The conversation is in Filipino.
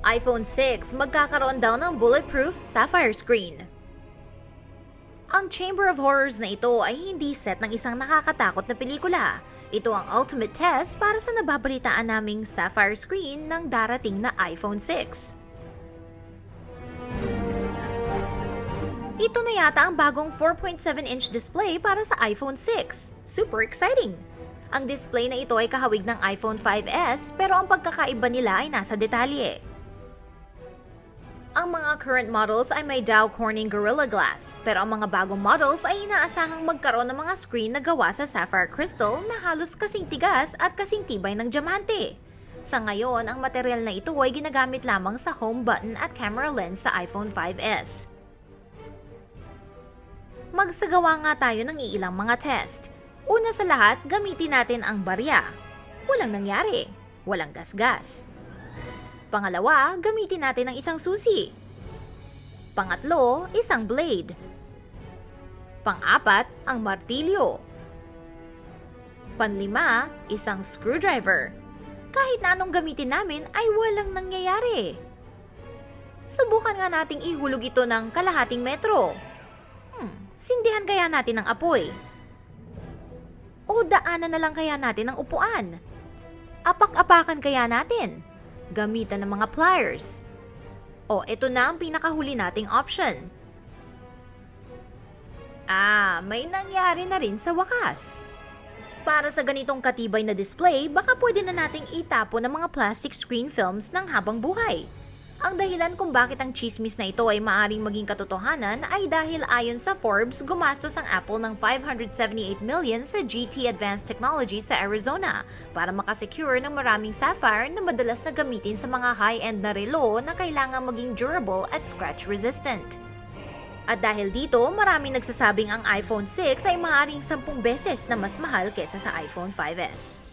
iPhone 6 magkakaroon daw ng bulletproof sapphire screen. Ang Chamber of Horrors na ito ay hindi set ng isang nakakatakot na pelikula. Ito ang ultimate test para sa nababalitaan naming sapphire screen ng darating na iPhone 6. Ito na yata ang bagong 4.7-inch display para sa iPhone 6. Super exciting! Ang display na ito ay kahawig ng iPhone 5S pero ang pagkakaiba nila ay nasa detalye. Ang mga current models ay may Dow Corning Gorilla Glass, pero ang mga bagong models ay inaasahang magkaroon ng mga screen na gawa sa sapphire crystal na halos kasing tigas at kasing tibay ng diamante. Sa ngayon, ang material na ito ay ginagamit lamang sa home button at camera lens sa iPhone 5S. Magsagawa nga tayo ng iilang mga test. Una sa lahat, gamitin natin ang barya. Walang nangyari. Walang gasgas. Pangalawa, gamitin natin ang isang susi. Pangatlo, isang blade. Pang-apat, ang martilyo. Panlima, isang screwdriver. Kahit na anong gamitin namin ay walang nangyayari. Subukan nga nating ihulog ito ng kalahating metro. Hmm, sindihan kaya natin ang apoy. O daanan na lang kaya natin ang upuan. Apak-apakan kaya natin gamitan ng mga pliers. O, ito na ang pinakahuli nating option. Ah, may nangyari na rin sa wakas. Para sa ganitong katibay na display, baka pwede na nating itapo ng mga plastic screen films ng habang buhay. Ang dahilan kung bakit ang chismis na ito ay maaring maging katotohanan ay dahil ayon sa Forbes, gumastos ang Apple ng 578 million sa GT Advanced Technology sa Arizona para makasecure ng maraming sapphire na madalas na gamitin sa mga high-end na relo na kailangan maging durable at scratch-resistant. At dahil dito, maraming nagsasabing ang iPhone 6 ay maaaring 10 beses na mas mahal kesa sa iPhone 5S.